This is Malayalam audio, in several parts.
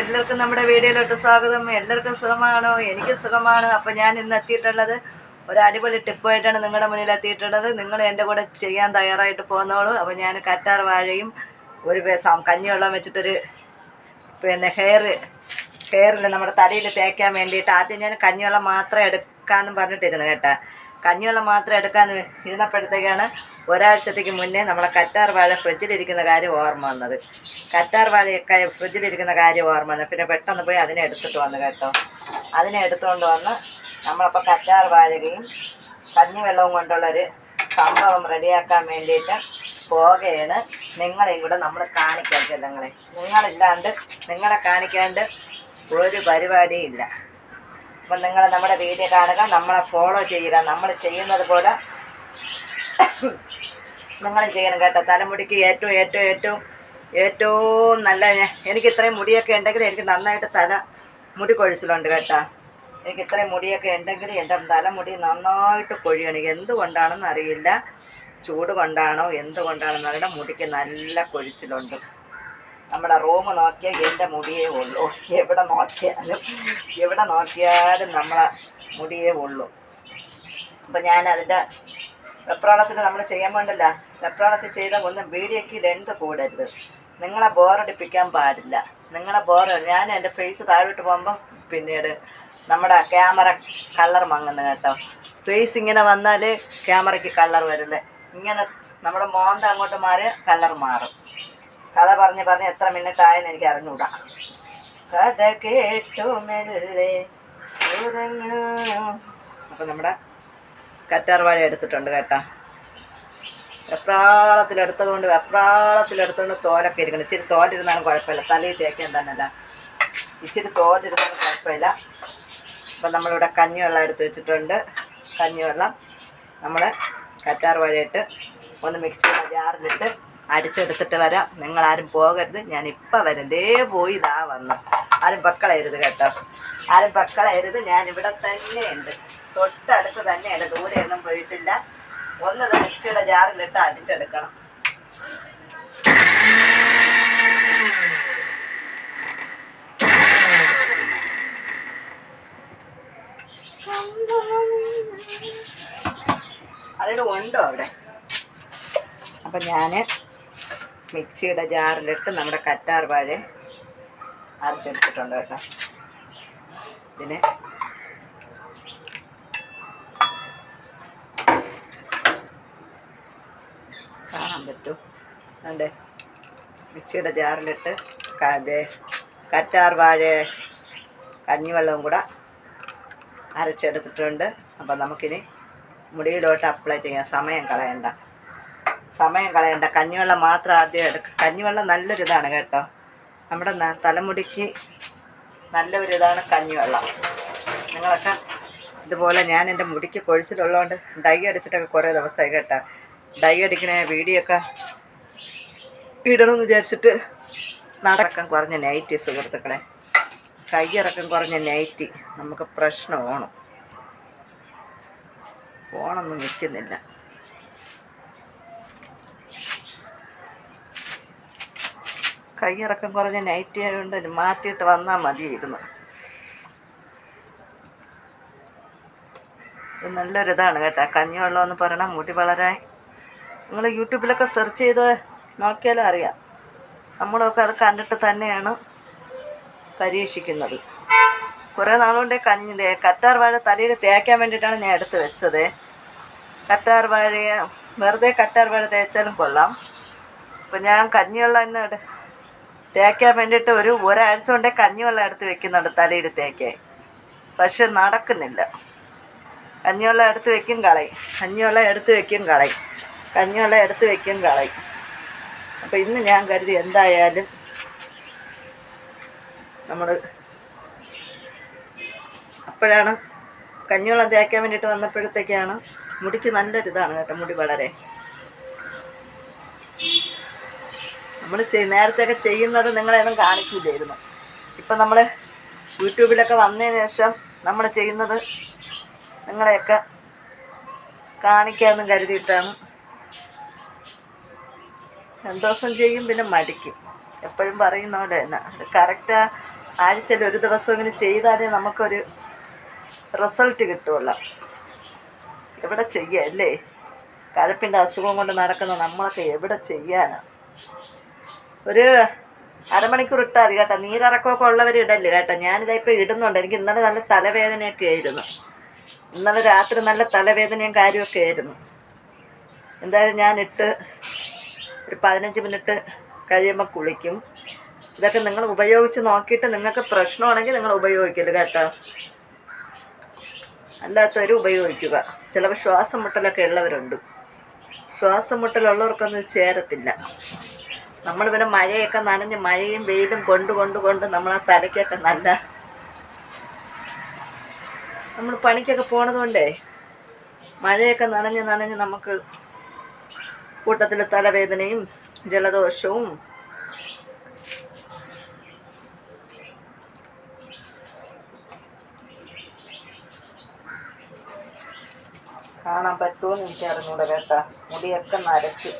എല്ലാവർക്കും നമ്മുടെ വീഡിയോയിലോട്ട് സ്വാഗതം. എല്ലാവർക്കും സുഖമാണോ? എനിക്ക് സുഖമാണ്. അപ്പോൾ ഞാൻ ഇന്ന് എത്തിയിട്ടുള്ളത് ഒരു അടിപൊളി ടിപ്പായിട്ടാണ് നിങ്ങളുടെ മുന്നിൽ എത്തിയിട്ടുള്ളത്. നിങ്ങൾ എന്റെ കൂടെ ചെയ്യാൻ തയ്യാറായിട്ട് പോകുന്നോളൂ അപ്പോൾ ഞാൻ കറ്റാർ വാഴയും ഒരു കഞ്ഞി കഞ്ഞിവെള്ളം വെച്ചിട്ടൊരു പിന്നെ ഹെയർ ഹെയറിൽ നമ്മുടെ തലയിൽ തേക്കാൻ വേണ്ടിയിട്ട് ആദ്യം ഞാൻ കഞ്ഞിവെള്ളം മാത്രം എടുക്കാമെന്ന് പറഞ്ഞിട്ടിരുന്നു കേട്ടോ. കഞ്ഞിവെള്ളം മാത്രം എടുക്കാമെന്ന് ഇരുന്നപ്പോഴത്തേക്കാണ് ഒരാഴ്ചത്തേക്ക് മുന്നേ നമ്മളെ കറ്റാർ വാഴ ഫ്രിഡ്ജിലിരിക്കുന്ന കാര്യം ഓർമ്മ വന്നത്. കറ്റാർ വാഴയൊക്കെ ഫ്രിഡ്ജിലിരിക്കുന്ന കാര്യം ഓർമ്മ വന്നത്. പിന്നെ പെട്ടെന്ന് പോയി അതിനെ എടുത്തിട്ട് വന്നു കേട്ടോ. അതിനെ എടുത്തുകൊണ്ട് വന്ന് നമ്മളപ്പോൾ കറ്റാർ വാഴകയും കഞ്ഞിവെള്ളവും കൊണ്ടുള്ളൊരു സംഭവം റെഡിയാക്കാൻ വേണ്ടിയിട്ട് പോകുകയാണ് നിങ്ങളെയും കൂടെ നമ്മൾ കാണിക്കാൻ ചെല്ലങ്ങളെ. നിങ്ങളില്ലാണ്ട് നിങ്ങളെ കാണിക്കാണ്ട് ഒരു പരിപാടിയും ഇല്ല. അപ്പം നിങ്ങൾ നമ്മുടെ വീഡിയോ കാണുക നമ്മളെ ഫോളോ ചെയ്യുക. നമ്മൾ ചെയ്യുന്നത് പോലെ നിങ്ങളും ചെയ്യണം കേട്ടോ. തലമുടിക്ക് ഏറ്റവും ഏറ്റവും ഏറ്റവും ഏറ്റവും നല്ല എനിക്ക് ഇത്രയും മുടിയൊക്കെ ഉണ്ടെങ്കിൽ എനിക്ക് നന്നായിട്ട് തല മുടി കൊഴിച്ചിലുണ്ട് കേട്ടോ. എനിക്ക് ഇത്രയും മുടിയൊക്കെ ഉണ്ടെങ്കിൽ എന്റെ തലമുടി നന്നായിട്ട് കൊഴിയണം. എന്തുകൊണ്ടാണെന്ന് അറിയില്ല. ചൂട് കൊണ്ടാണോ എന്തുകൊണ്ടാണെന്ന് അറിയില്ല. മുടിക്ക് നല്ല കൊഴിച്ചിലുണ്ട്. നമ്മുടെ റൂം നോക്കിയാൽ എന്റെ മുടിയേ ഉള്ളൂ. എവിടെ നോക്കിയാലും എവിടെ നോക്കിയാലും നമ്മളെ മുടിയേ ഉള്ളൂ. അപ്പം ഞാൻ അതിന്റെ വെപ്രാളത്തിൽ നമ്മൾ ചെയ്യാൻ വേണ്ടല്ല. വെപ്രാളത്തിൽ ചെയ്ത ഒന്നും വീഡിയോക്ക് ലെന്ത് കൂടരുത്. നിങ്ങളെ ബോറടിപ്പിക്കാൻ പാടില്ല. നിങ്ങളെ ബോർ ഞാൻ എന്റെ ഫേസ് താഴോട്ട് പോകുമ്പോൾ പിന്നീട് നമ്മുടെ ക്യാമറ കളർ മങ്ങുന്നു കേട്ടോ. ഫേസ് ഇങ്ങനെ വന്നാൽ ക്യാമറയ്ക്ക് കളർ വരില്ലേ. ഇങ്ങനെ നമ്മുടെ മോന്ത അങ്ങോട്ട് മാറി കളർ മാറും. കഥ പറഞ്ഞ് പറഞ്ഞ് എത്ര മിനിറ്റ് ആയെന്ന് എനിക്ക് അറിഞ്ഞൂടാ. കഥ കേട്ടു മെല്ലെ അപ്പം നമ്മുടെ കറ്റാർ വാഴ എടുത്തിട്ടുണ്ട് കേട്ടോ. വെപ്രാളത്തിലെടുത്തത് കൊണ്ട് വെപ്രാളത്തിലെടുത്തുകൊണ്ട് തോലൊക്കെ ഇരിക്കണം ഇച്ചിരി തോലിരുന്നാലും കുഴപ്പമില്ല. തലയിൽ തേക്കാൻ തന്നെയല്ല. ഇച്ചിരി തോലിരുന്നാലും കുഴപ്പമില്ല. അപ്പം നമ്മളിവിടെ കഞ്ഞിവെള്ളം എടുത്ത് വെച്ചിട്ടുണ്ട്. കഞ്ഞിവെള്ളം നമ്മൾ കറ്റാർ വാഴയിട്ട് ഒന്ന് മിക്സിയുടെ ജാറിലിട്ട് അടിച്ചെടുത്തിട്ട് വരാം. നിങ്ങളാരും പോകരുത്. ഞാൻ ഇപ്പം വരും. ദേ പോയി ഇതാ വന്നു. ആരും പക്കളയരുത് കേട്ടോ. ആരും പക്കളയരുത്. ഞാൻ ഇവിടെ തന്നെയുണ്ട്. തൊട്ടടുത്ത് തന്നെയാണ് ദൂരെയൊന്നും പോയിട്ടില്ല. ഒന്ന് മിക്സിയുടെ ജാറിലിട്ട് അടിച്ചെടുക്കണം. അതൊരു ഉണ്ടോ അവിടെ? അപ്പം ഞാൻ മിക്സിയുടെ ജാറിലിട്ട് നമ്മുടെ കറ്റാർ വാഴ അരച്ചെടുത്തിട്ടുണ്ട് കേട്ടോ. ഇതിന് കാണാൻ പറ്റും. അതെ മിക്സിയുടെ ജാറിലിട്ട് കറ്റാർ വാഴ കഞ്ഞിവെള്ളവും കൂടെ അരച്ചെടുത്തിട്ടുണ്ട്. അപ്പം നമുക്കിനി മുടിയിലോട്ട് അപ്ലൈ ചെയ്യാം. സമയം കളയണ്ട. സമയം കളയണ്ട. കഞ്ഞിവെള്ളം മാത്രം ആദ്യം എടുക്കുക കഞ്ഞിവെള്ളം നല്ലൊരു ഇതാണ് കേട്ടോ. നമ്മുടെ തലമുടിക്ക് നല്ല ഒരു ഇതാണ് കഞ്ഞിവെള്ളം. നിങ്ങളൊക്കെ ഇതുപോലെ ഞാൻ എന്റെ മുടിക്ക് കൊഴിച്ചിലുള്ളതുകൊണ്ട് ഡൈ അടിച്ചിട്ടൊക്കെ കുറേ ദിവസമായി കേട്ടോ. ഡൈ അടിക്കണ വീഡിയോ ഇടണമെന്ന് വിചാരിച്ചിട്ട് നടക്കം കുറഞ്ഞ നൈറ്റി സുഹൃത്തുക്കളെ. കൈയിറക്കം കുറഞ്ഞ നൈറ്റ് നമുക്ക് പ്രശ്നമാണ് ഓണൊന്നും നിൽക്കുന്നില്ല. കൈയിറക്കം കുറഞ്ഞ നൈറ്റ് ആയതുകൊണ്ട് മാറ്റിയിട്ട് വന്നാൽ മതിയായിരുന്നു ഇത് നല്ലൊരിതാണ് കേട്ടോ. കഞ്ഞിവെള്ളം എന്ന് പറയണ മുടി വളരാൻ നിങ്ങൾ യൂട്യൂബിലൊക്കെ സെർച്ച് ചെയ്ത് നോക്കിയാലും അറിയാം. നമ്മളൊക്കെ അത് കണ്ടിട്ട് തന്നെയാണ് പരീക്ഷിക്കുന്നത്. കുറേ നാളുകൊണ്ടേ കഞ്ഞി കറ്റാർ വാഴ തലയിൽ തേക്കാൻ വേണ്ടിയിട്ടാണ് ഞാൻ എടുത്ത് വെച്ചത്. കറ്റാർ വാഴയെ വെറുതെ കറ്റാർ വാഴ തേച്ചാലും കൊള്ളാം. അപ്പം ഞാൻ കഞ്ഞിവെള്ളം ഇന്ന് തേക്കാൻ വേണ്ടിയിട്ട് ഒരു ഒരാഴ്ച കൊണ്ടേ കഞ്ഞിവെള്ളം എടുത്ത് വെക്കുന്നുണ്ട് തലയിൽ തേക്കേ പക്ഷെ നടക്കുന്നില്ല. കഞ്ഞിവെള്ളം എടുത്ത് വെക്കും കളയും. കഞ്ഞിവെള്ളം എടുത്ത് വെക്കും കളയും. കഞ്ഞിവെള്ളം എടുത്ത് വെക്കും കളയും. അപ്പം ഇന്ന് ഞാൻ കരുതി എന്തായാലും നമ്മൾ അപ്പോഴാണ് കഞ്ഞിവെള്ളം തേക്കാൻ വേണ്ടിയിട്ട് വന്നപ്പോഴത്തേക്കാണ് മുടിക്ക് നല്ലൊരിതാണ് കേട്ടോ മുടി വളരെ. നമ്മൾ നേരത്തെയൊക്കെ ചെയ്യുന്നത് നിങ്ങളെയൊന്നും കാണിക്കില്ലായിരുന്നു ഇപ്പം നമ്മൾ യൂട്യൂബിലൊക്കെ വന്നതിന് ശേഷം നമ്മൾ ചെയ്യുന്നത് നിങ്ങളെയൊക്കെ കാണിക്കാമെന്ന് കരുതിയിട്ടാണ് രണ്ട് ദിവസം ചെയ്യും പിന്നെ മടിക്കും. എപ്പോഴും പറയുന്ന പോലെ തന്നെ. കറക്റ്റ് ആഴ്ചയിൽ ഒരു ദിവസം ഇങ്ങനെ ചെയ്താലേ നമുക്കൊരു റിസൾട്ട് കിട്ടുമല്ലോ എവിടെ ചെയ്യുക അല്ലേ? കഴപ്പിന്റെ അസുഖം കൊണ്ട് നടക്കുന്ന നമ്മളൊക്കെ എവിടെ ചെയ്യാനാണ് ഒരു അരമണിക്കൂർ ഇട്ടാൽ മതി കേട്ടോ. നീരിറക്കമൊക്കെ ഉള്ളവർ ഇടല്ലേ കേട്ടോ. ഞാനിതാ ഇപ്പോൾ ഇടുന്നുണ്ട്. എനിക്ക് ഇന്നലെ നല്ല തലവേദനയൊക്കെ ആയിരുന്നു. ഇന്നലെ രാത്രി നല്ല തലവേദനയും കാര്യമൊക്കെ ആയിരുന്നു. എന്തായാലും ഞാനിട്ട് ഒരു പതിനഞ്ച് മിനിറ്റ് കഴിയുമ്പോൾ കുളിക്കും. ഇതൊക്കെ നിങ്ങൾ ഉപയോഗിച്ച് നോക്കിയിട്ട് നിങ്ങൾക്ക് പ്രശ്നമാണെങ്കിൽ നിങ്ങൾ ഉപയോഗിക്കരുത് കേട്ടോ. അല്ലാത്തവർ ഉപയോഗിക്കുക. ചിലപ്പോൾ ശ്വാസം മുട്ടലൊക്കെ ഉള്ളവരുണ്ട്. ശ്വാസം മുട്ടലുള്ളവർക്കൊന്നും ചേരത്തില്ല. നമ്മൾ പിന്നെ മഴയൊക്കെ നനഞ്ഞ് മഴയും വെയിലും കൊണ്ട് കൊണ്ട് കൊണ്ട് നമ്മളെ തലയ്ക്കൊക്കെ നല്ല നമ്മൾ പണിക്കൊക്കെ പോണതുകൊണ്ടേ മഴയൊക്കെ നനഞ്ഞ് നനഞ്ഞ് നമുക്ക് കൂട്ടത്തിൽ തലവേദനയും ജലദോഷവും. കാണാൻ പറ്റുമോന്ന് എനിക്ക് അറിഞ്ഞൂടെ കേട്ടാ. മുടിയൊക്കെ നരച്ച്.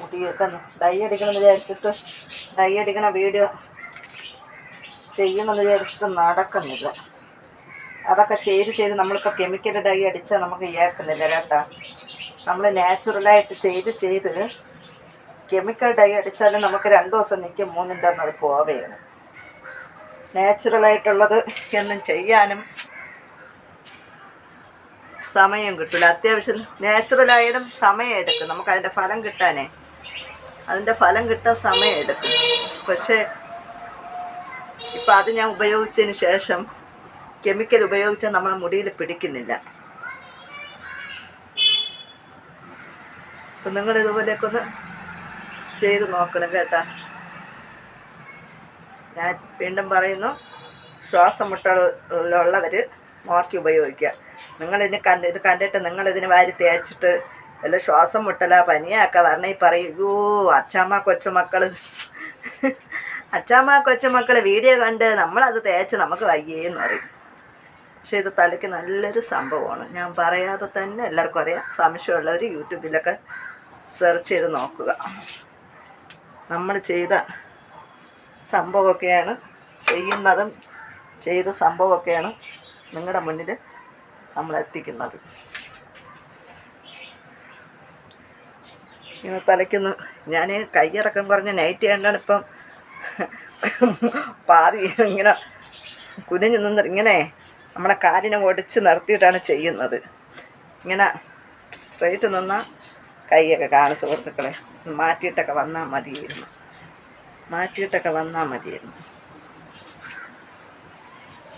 മുടിയൊക്കെ ഡൈ അടിക്കണം വിചാരിച്ചിട്ട് ഡൈ അടിക്കണ വീഡിയോ ചെയ്യണമെന്ന് വിചാരിച്ചിട്ട് നടക്കുന്നില്ല. അതൊക്കെ ചെയ്ത് ചെയ്ത് നമ്മളിപ്പോൾ കെമിക്കൽ ഡൈ അടിച്ചാൽ നമുക്ക് ഏക്കുന്നില്ല കേട്ടോ നമ്മൾ നാച്ചുറലായിട്ട് ചെയ്ത് ചെയ്ത് കെമിക്കൽ ഡൈ അടിച്ചാലും നമുക്ക് രണ്ട് ദിവസം നിൽക്കും മൂന്നിന്റെ അന്ന് അത് പോവുകയാണ്. നാച്ചുറലായിട്ടുള്ളത് എന്നും ചെയ്യാനും സമയം കിട്ടില്ല അത്യാവശ്യം നാച്ചുറലായാലും സമയം എടുക്കും. നമുക്ക് അതിന്റെ ഫലം കിട്ടാനേ. അതിന്റെ ഫലം കിട്ടാൻ സമയം എടുക്കും. പക്ഷേ ഇപ്പം അത് ഞാൻ ഉപയോഗിച്ചതിന് ശേഷം കെമിക്കൽ ഉപയോഗിച്ച് നമ്മളെ മുടിയിൽ പിടിക്കുന്നില്ല. അപ്പം നിങ്ങൾ ഇതുപോലെയൊക്കെ ഒന്ന് ചെയ്ത് നോക്കണം കേട്ടാ. ഞാൻ വീണ്ടും പറയുന്നു ശ്വാസം മുട്ടലുള്ളവർ നോക്കി ഉപയോഗിക്കുക. നിങ്ങളിതിന് കണ്ട് ഇത് കണ്ടിട്ട് നിങ്ങളിതിന് വാരി തേച്ചിട്ട് വല്ല ശ്വാസം മുട്ടല പനിയാക്ക വരണേ ഈ പറയൂ അച്ചാമ്മ കൊച്ചുമക്കൾ. അച്ചാമ്മ കൊച്ചുമക്കൾ വീഡിയോ കണ്ട് നമ്മളത് തേച്ച് നമുക്ക് വയ്യേന്ന് പറയും. പക്ഷേ ഇത് തലയ്ക്ക് നല്ലൊരു സംഭവമാണ്. ഞാൻ പറയാതെ തന്നെ എല്ലാവർക്കും അറിയാം. സംശയമുള്ളവർ യൂട്യൂബിലൊക്കെ സെർച്ച് ചെയ്ത് നോക്കുക. നമ്മൾ ചെയ്ത സംഭവമൊക്കെയാണ് ചെയ്യുന്നതും ചെയ്ത സംഭവമൊക്കെയാണ് നിങ്ങളുടെ മുന്നിൽ നമ്മൾ എത്തിക്കുന്നത്. ഇങ്ങനെ തലയ്ക്കുന്നു ഞാൻ കയ്യിറക്കം പറഞ്ഞ് നൈറ്റ് കണ്ടാണ് ഇപ്പം പാതി ഇങ്ങനെ കുനിഞ്ഞു ഇങ്ങനെ നമ്മളെ കാലിനെ ഒടിച്ച് നിർത്തിയിട്ടാണ് ചെയ്യുന്നത്. ഇങ്ങനെ സ്ട്രെയിറ്റ് നിന്നാൽ കൈയൊക്കെ കാണും സുഹൃത്തുക്കളെ. മാറ്റിയിട്ടൊക്കെ വന്നാൽ മതിയായിരുന്നു. മാറ്റിയിട്ടൊക്കെ വന്നാൽ മതിയായിരുന്നു.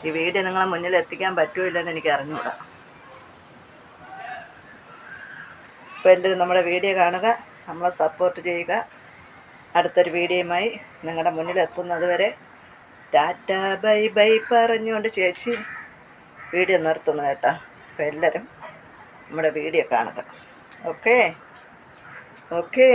ഈ വീഡിയോ നിങ്ങളെ മുന്നിൽ എത്തിക്കാൻ പറ്റുമില്ലെന്ന് എനിക്ക് അറിഞ്ഞുകൂടാ. അപ്പോൾ എല്ലാവരും നമ്മുടെ വീഡിയോ കാണുക നമ്മളെ സപ്പോർട്ട് ചെയ്യുക. അടുത്തൊരു വീഡിയോയുമായി നിങ്ങളുടെ മുന്നിൽ എത്തുന്നത് വരെ ടാറ്റ ബൈ ബൈ പറഞ്ഞുകൊണ്ട് ചേച്ചി. വീഡിയോ നിർത്തുന്നു കേട്ടോ. അപ്പോൾ എല്ലാവരും നമ്മുടെ വീഡിയോ കാണുക. Okay okay